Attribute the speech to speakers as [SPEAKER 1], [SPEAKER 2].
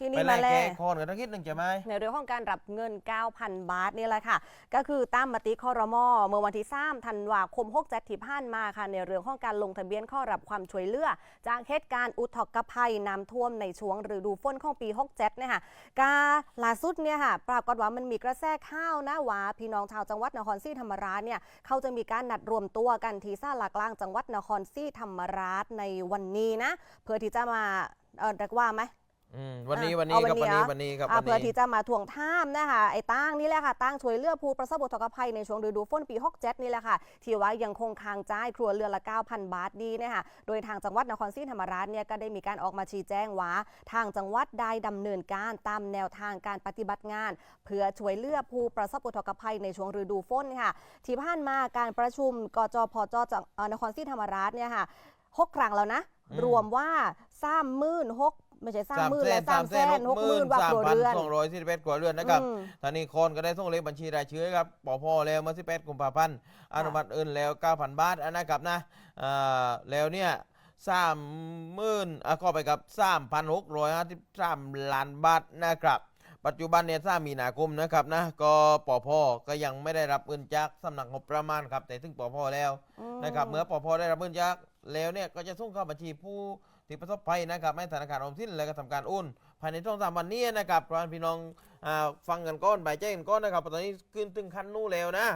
[SPEAKER 1] ที่
[SPEAKER 2] ไป
[SPEAKER 1] นี่
[SPEAKER 2] ไล่
[SPEAKER 1] มาแล้
[SPEAKER 2] แก้
[SPEAKER 1] ว
[SPEAKER 2] คอนกันทั้งคิดหนึ่งจะไหม
[SPEAKER 1] ในเรื่องของการรับเงิน 9,000 บาทนี่แหละค่ะ ก็คือตามมติคอรมอเมื่อวันที่3ธันวาคม6จัดที่ผ่านมาค่ะ ในเรื่องของการลงทะเบียนเข้ารับความช่วยเหลือจากเหตุการณ์อุทกภัยน้ำท่วมในช่วงฤดูฝนของปี6เจ็ดเนี่ยค่ะกาล่าสุดเนี่ยค่ะ ปรากฏว่ามันมีกระแสข้าวนะว่าพี่น้องชาวจังหวัดนครศรีธรรมราชเนี่ยเขาจะมีการนัดรวมตัวกันที่ศาลากลางจังหวัดนครศรีธรรมราชในวันนี้นะเพื่อที่จะมา เออเรียกว่าไหม
[SPEAKER 2] อืมวันนี้
[SPEAKER 1] อะ
[SPEAKER 2] วันนี้
[SPEAKER 1] เอา
[SPEAKER 2] ครับ
[SPEAKER 1] วั
[SPEAKER 2] วัน
[SPEAKER 1] นนี้
[SPEAKER 2] นี้
[SPEAKER 1] เหรอ
[SPEAKER 2] วันนี้ครับ
[SPEAKER 1] อ่า
[SPEAKER 2] วัน
[SPEAKER 1] เพื่อ
[SPEAKER 2] นี้
[SPEAKER 1] ที่จะมาทวงท่ามนะคะไอ้ตั้งนี่แหละค่ะตั้งช่วยเหลือผู้ประสบอุทกภัยในช่วงฤดูฝนปี 67 นี่แหละค่ะที่ว่ายังคงค้างจ่ายครัวเรือนละ 9,000 บาทดีเนะคะโดยทางจังหวัดนครศรีธรรมราชเนี่ยก็ได้มีการออกมาชี้แจงว่าทางจังหวัดได้ดำเนินการตามแนวทางการปฏิบัติงาน เพื่อช่วยเหลือผู้ประสบอุทกภัยในช่วงฤดูฝนค่ะที่ผ่านมาการประชุมกจพจจังเอ่อนครศรีธรรมราชเนี่ยค่ะหกครั้งแล้วนะ
[SPEAKER 2] อืม
[SPEAKER 1] รวมว่าสามหมื่นหก ไม่ใช่สาม
[SPEAKER 2] สาม
[SPEAKER 1] หมื่น
[SPEAKER 2] แส
[SPEAKER 1] และ
[SPEAKER 2] น
[SPEAKER 1] สา
[SPEAKER 2] สามม
[SPEAKER 1] แส
[SPEAKER 2] แสน
[SPEAKER 1] น
[SPEAKER 2] ห
[SPEAKER 1] ห
[SPEAKER 2] ก
[SPEAKER 1] ก
[SPEAKER 2] ห
[SPEAKER 1] ห
[SPEAKER 2] มื่
[SPEAKER 1] มื่
[SPEAKER 2] น
[SPEAKER 1] นว่า
[SPEAKER 2] สาม
[SPEAKER 1] ครัว
[SPEAKER 2] พัน
[SPEAKER 1] เรือน
[SPEAKER 2] สองร้อยสี่สิบเอ็ดครัวเรือนนะครับ
[SPEAKER 1] อืม
[SPEAKER 2] ตอนนี้คนก็ได้ส่งเลขบัญชีรายชื่อครับปอพ่อแล้วเมื่อ18กุมภาพันธ์อนุมัติเอินแล้ว9,000บาทนะครับนะอ่าแล้วเนี่ยสามหมื่นอะก็ไปกับ3,653ล้านบาทนะครับปัจจุบันเนี่ยถ้ามีนาคมนะครับนะก็ปอพ่อก็ยังไม่ได้รับเงินจากสำนักงบประมาณครับ แต่ถึงปอพ่อแล้วนะครับเมื่อปอพได้รับเงินจากแล้วเนี่ยก็จะส่งเข้าบัญชีผู้ ที่ประสบภัยนะครับให้ธนาคารออมสินแล้วก็ทำการโอนภายในช่วงสามวันนี้นะครับพรานพี่น้องฟังกันก้อนใบายแจ้งกันก้อนนะครับตอนนี้ขึ้นถึงขั้นนู้นแล้วนะ